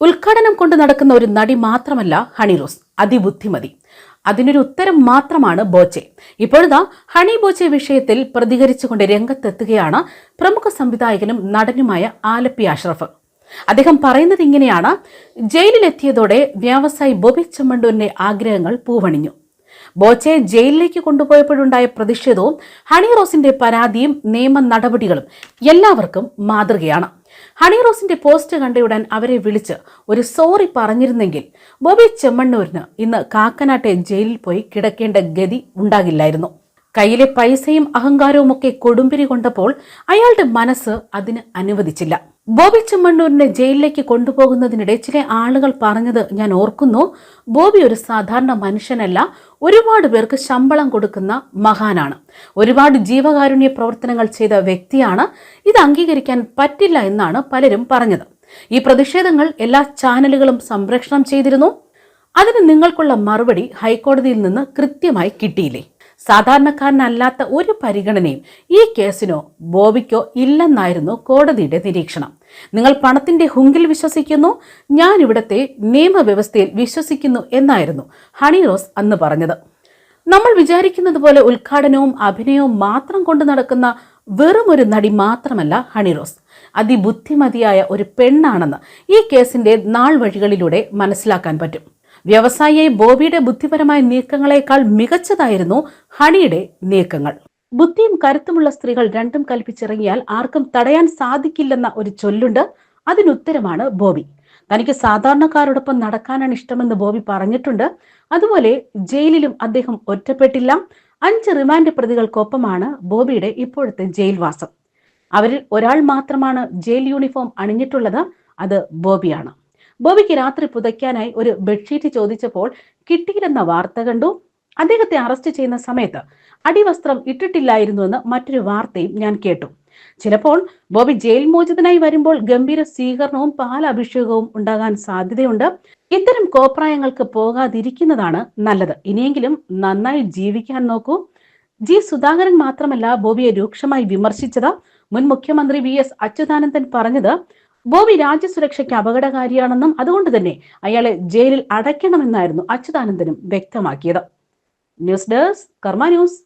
ഉദ്ഘാടനം കൊണ്ട് നടക്കുന്ന ഒരു നടി മാത്രമല്ല ഹണി റോസ്. അതിബുദ്ധിമതി. അതിനൊരു ഉത്തരം മാത്രമാണ് ബോച്ചെ. ഇപ്പോഴതാ ഹണി ബോച്ചെ വിഷയത്തിൽ പ്രതികരിച്ചുകൊണ്ട് രംഗത്തെത്തുകയാണ് പ്രമുഖ സംവിധായകനും നടനുമായ ആലപ്പി അഷ്റഫ്. അദ്ദേഹം പറയുന്നത് ഇങ്ങനെയാണ്. ജയിലിലെത്തിയതോടെ വ്യവസായി ബോബി ചെമ്മണ്ടൂരിന്റെ ആഗ്രഹങ്ങൾ പൂവണിഞ്ഞു. ബോച്ചെ ജയിലിലേക്ക് കൊണ്ടുപോയപ്പോഴുണ്ടായ പ്രതിഷേധവും ഹണി റോസിന്റെ പരാതിയും നിയമ നടപടികളും എല്ലാവർക്കും മാതൃകയാണ്. ഹണി റോസിന്റെ പോസ്റ്റ് കണ്ടയുടൻ അവരെ വിളിച്ച് ഒരു സോറി പറഞ്ഞിരുന്നെങ്കിൽ ബോബി ചെമ്മണ്ണൂരിന് ഇന്ന് കാക്കനാട്ടെ ജയിലിൽ പോയി കിടക്കേണ്ട ഗതി ഉണ്ടാകില്ലായിരുന്നു. കയ്യിലെ പൈസയും അഹങ്കാരവും ഒക്കെ കൊടുമ്പിരി കൊണ്ടപ്പോൾ അയാളുടെ മനസ്സ് അതിന് അനുവദിച്ചില്ല. ബോബി ചെമ്മണ്ണൂരിനെ ജയിലിലേക്ക് കൊണ്ടുപോകുന്നതിനിടെ ചില ആളുകൾ പറഞ്ഞത് ഞാൻ ഓർക്കുന്നു. ബോബി ഒരു സാധാരണ മനുഷ്യനല്ല. ഒരുപാട് പേർക്ക് ശമ്പളം കൊടുക്കുന്ന മഹാനാണ്. ഒരുപാട് ജീവകാരുണ്യ പ്രവർത്തനങ്ങൾ ചെയ്ത വ്യക്തിയാണ്. ഇത് അംഗീകരിക്കാൻ പറ്റില്ല എന്നാണ് പലരും പറഞ്ഞത്. ഈ പ്രതിഷേധങ്ങൾ എല്ലാ ചാനലുകളും സംപ്രേഷണം ചെയ്തിരുന്നു. അതിന് നിങ്ങൾക്കുള്ള മറുപടി ഹൈക്കോടതിയിൽ നിന്ന് കൃത്യമായി കിട്ടിയില്ലേ? സാധാരണക്കാരനല്ലാത്ത ഒരു പരിഗണനയും ഈ കേസിനോ ബോബിക്കോ ഇല്ലെന്നായിരുന്നു കോടതിയുടെ നിരീക്ഷണം. നിങ്ങൾ പണത്തിന്റെ ഹുങ്കിൽ വിശ്വസിക്കുന്നു ഞാൻ ഇവിടത്തെ നിയമവ്യവസ്ഥയിൽ വിശ്വസിക്കുന്നു എന്നായിരുന്നു ഹണി റോസ് അന്ന് പറഞ്ഞത്. നമ്മൾ വിചാരിക്കുന്നത് പോലെ ഉദ്ഘാടനവും അഭിനയവും മാത്രം കൊണ്ട് നടക്കുന്ന വെറും ഒരു നടി മാത്രമല്ല ഹണി റോസ്. അതിബുദ്ധിമതിയായ ഒരു പെണ്ണാണെന്ന് ഈ കേസിന്റെ നാൾ വഴികളിലൂടെ മനസ്സിലാക്കാൻ പറ്റും. വ്യവസായിയായി ബോബിയുടെ ബുദ്ധിപരമായ നീക്കങ്ങളെക്കാൾ മികച്ചതായിരുന്നു ഹണിയുടെ നീക്കങ്ങൾ. ബുദ്ധിയും കരുത്തുമുള്ള സ്ത്രീകൾ രണ്ടും കൽപ്പിച്ചിറങ്ങിയാൽ ആർക്കും തടയാൻ സാധിക്കില്ലെന്ന ഒരു ചൊല്ലുണ്ട് അതിനുത്തരമാണ് ബോബി. തനിക്ക് സാധാരണക്കാരോടൊപ്പം നടക്കാനാണ് ഇഷ്ടമെന്ന് ബോബി പറഞ്ഞിട്ടുണ്ട്. അതുപോലെ ജയിലിലും അദ്ദേഹം ഒറ്റപ്പെട്ടില്ല. അഞ്ച് റിമാൻഡ് പ്രതികൾക്കൊപ്പമാണ് ബോബിയുടെ ഇപ്പോഴത്തെ ജയിൽവാസം. അവരിൽ ഒരാൾ മാത്രമാണ് ജയിൽ യൂണിഫോം അണിഞ്ഞിട്ടുള്ളത്. അത് ബോബിയാണ്. ബോബിക്ക് രാത്രി പുതയ്ക്കാനായി ഒരു ബെഡ്ഷീറ്റ് ചോദിച്ചപ്പോൾ കിട്ടിയില്ലെന്ന വാർത്ത കണ്ടു. അദ്ദേഹത്തെ അറസ്റ്റ് ചെയ്യുന്ന സമയത്ത് അടിവസ്ത്രം ഇട്ടിട്ടില്ലായിരുന്നുവെന്ന് മറ്റൊരു വാർത്തയും ഞാൻ കേട്ടു. ചിലപ്പോൾ ബോബി ജയിൽ മോചിതനായി വരുമ്പോൾ ഗംഭീര സ്വീകരണവും പാലഭിഷേകവും ഉണ്ടാകാൻ സാധ്യതയുണ്ട്. ഇത്തരം കോപ്രായങ്ങൾക്ക് പോകാതിരിക്കുന്നതാണ് നല്ലത്. ഇനിയെങ്കിലും നന്നായി ജീവിക്കാൻ നോക്കൂ. ജി സുധാകരൻ മാത്രമല്ല ബോബിയെ രൂക്ഷമായി വിമർശിച്ചത്. മുൻ മുഖ്യമന്ത്രി വി എസ് അച്യുതാനന്ദൻ പറഞ്ഞത് ബോബി രാജ്യസുരക്ഷയ്ക്ക് അപകടകാരിയാണെന്നും അതുകൊണ്ട് തന്നെ അയാളെ ജയിലിൽ അടയ്ക്കണമെന്നായിരുന്നു അച്യുതാനന്ദനും വ്യക്തമാക്കിയത്. News desk Karma news.